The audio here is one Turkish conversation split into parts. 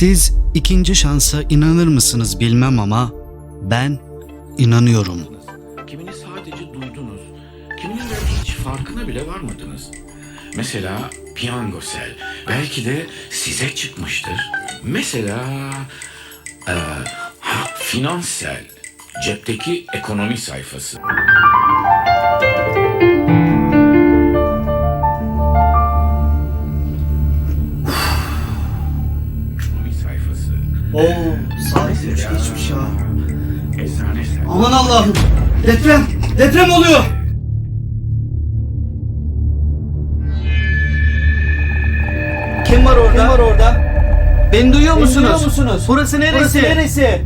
Siz ikinci şansa inanır mısınız bilmem ama ben inanıyorum. Kimini sadece duydunuz. Kiminin belki hiç farkına bile varmadınız. Mesela piyango sel. Belki de size çıkmıştır. Mesela eee ha, finans sel. Cepteki ekonomi sayfası. Oo, sahip üç geçmiş ya. Aman Allah'ım. Deprem, deprem oluyor. Kim var orada? Kim var orada? Beni duyuyor musunuz? duyuyor musunuz? Burası neresi? Burası neresi?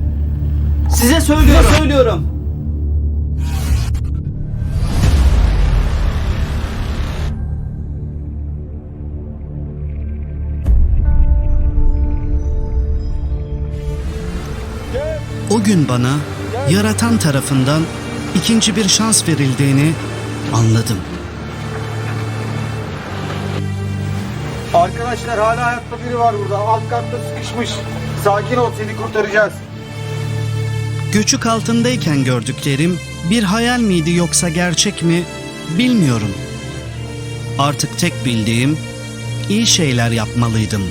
Size söylüyorum. Size söylüyorum. O gün bana yaratan tarafından ikinci bir şans verildiğini anladım. Arkadaşlar hala hayatta biri var burada. Alt katta sıkışmış. Sakin ol seni kurtaracağız. Göçük altındayken gördüklerim bir hayal miydi yoksa gerçek mi bilmiyorum. Artık tek bildiğim iyi şeyler yapmalıydım.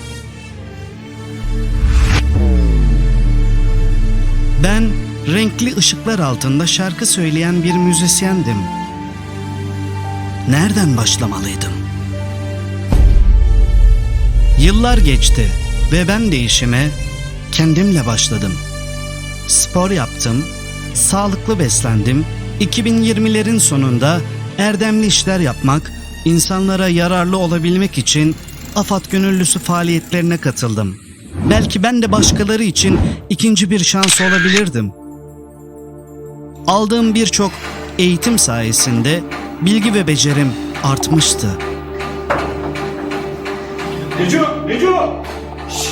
Ben renkli ışıklar altında şarkı söyleyen bir müzisyendim. Nereden başlamalıydım? Yıllar geçti ve ben değişime kendimle başladım. Spor yaptım, sağlıklı beslendim. 2020'lerin sonunda erdemli işler yapmak, insanlara yararlı olabilmek için AFAD gönüllüsü faaliyetlerine katıldım. Belki ben de başkaları için ikinci bir şans olabilirdim. Aldığım birçok eğitim sayesinde bilgi ve becerim artmıştı. Neco, Neco! Şşş!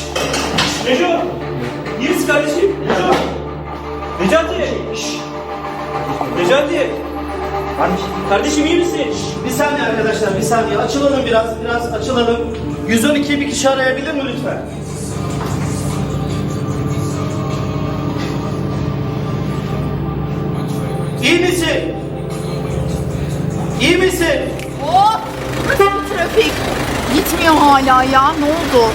Neco! Yiğit kardeşim, Neco! Necati! Şşş! Necati! Kardeşim iyi misin? Bir saniye arkadaşlar, bir saniye. Açılalım biraz, biraz açılalım. 112'yi bir kişi arayabilir mi lütfen? İyi misin? İyi misin? Oh! Nasıl bu trafik? Gitmiyor hala ya. Ne oldu?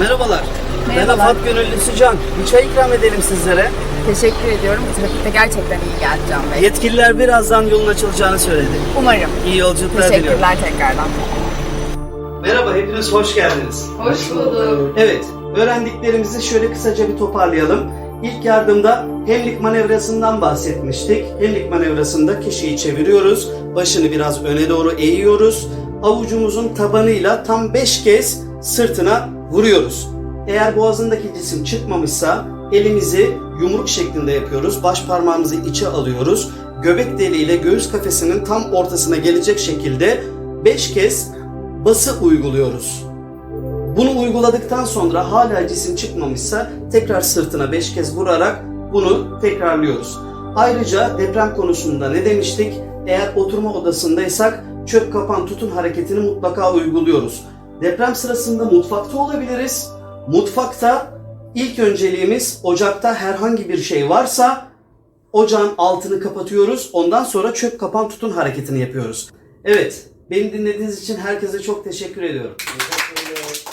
Merhabalar. Ben Merhabalar. AFAD gönüllüsü Can. Bir çay ikram edelim sizlere. Teşekkür ediyorum. Bu trafikte gerçekten iyi geldi Can Bey. Yetkililer birazdan yolun açılacağını söyledi. Umarım. İyi yolculuklar diliyorum. Teşekkürler tekrardan. Merhaba, hepiniz hoş geldiniz. Hoş bulduk. Evet, öğrendiklerimizi şöyle kısaca bir toparlayalım. İlk yardımda hemlik manevrasından bahsetmiştik. Hemlik manevrasında kişiyi çeviriyoruz. Başını biraz öne doğru eğiyoruz. Avucumuzun tabanıyla tam 5 kez sırtına vuruyoruz. Eğer boğazındaki cisim çıkmamışsa elimizi yumruk şeklinde yapıyoruz. Baş parmağımızı içe alıyoruz. Göbek deliğiyle göğüs kafesinin tam ortasına gelecek şekilde 5 kez bası uyguluyoruz. Bunu uyguladıktan sonra hala cisim çıkmamışsa tekrar sırtına 5 kez vurarak bunu tekrarlıyoruz. Ayrıca deprem konusunda ne demiştik? Eğer oturma odasındaysak çök kapan tutun hareketini mutlaka uyguluyoruz. Deprem sırasında mutfakta olabiliriz. Mutfakta ilk önceliğimiz ocakta herhangi bir şey varsa ocağın altını kapatıyoruz. Ondan sonra çök kapan tutun hareketini yapıyoruz. Evet, beni dinlediğiniz için herkese çok teşekkür ediyorum. Haydi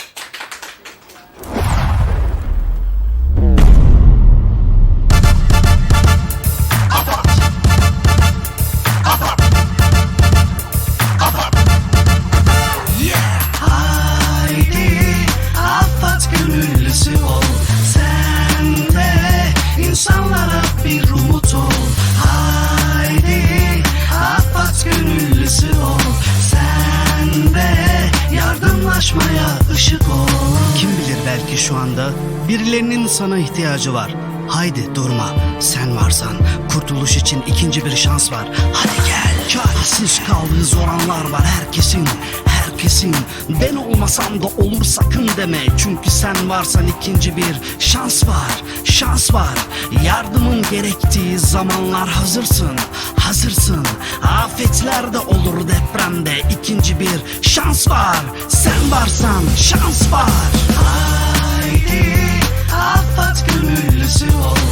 gönüllüsü ol. Sen de insanlara bir umut ol. Haydi affat gönüllüsü ol. Sen de yardımlaşmaya ışık ol. Kim bilir belki şu anda birilerinin sana ihtiyacı var. Haydi durma. Sen varsan kurtuluş için ikinci bir şans var. Hadi gel. Çaresiz kaldığı zor anlar var. Herkesin kesin Ben olmasam da olur sakın deme. Çünkü sen varsan ikinci bir şans var Şans var. Yardımın gerektiği zamanlar hazırsın Hazırsın. Afetler de olur depremde. İkinci bir şans var. Sen varsan şans var. Haydi Afat gönüllüsü ol.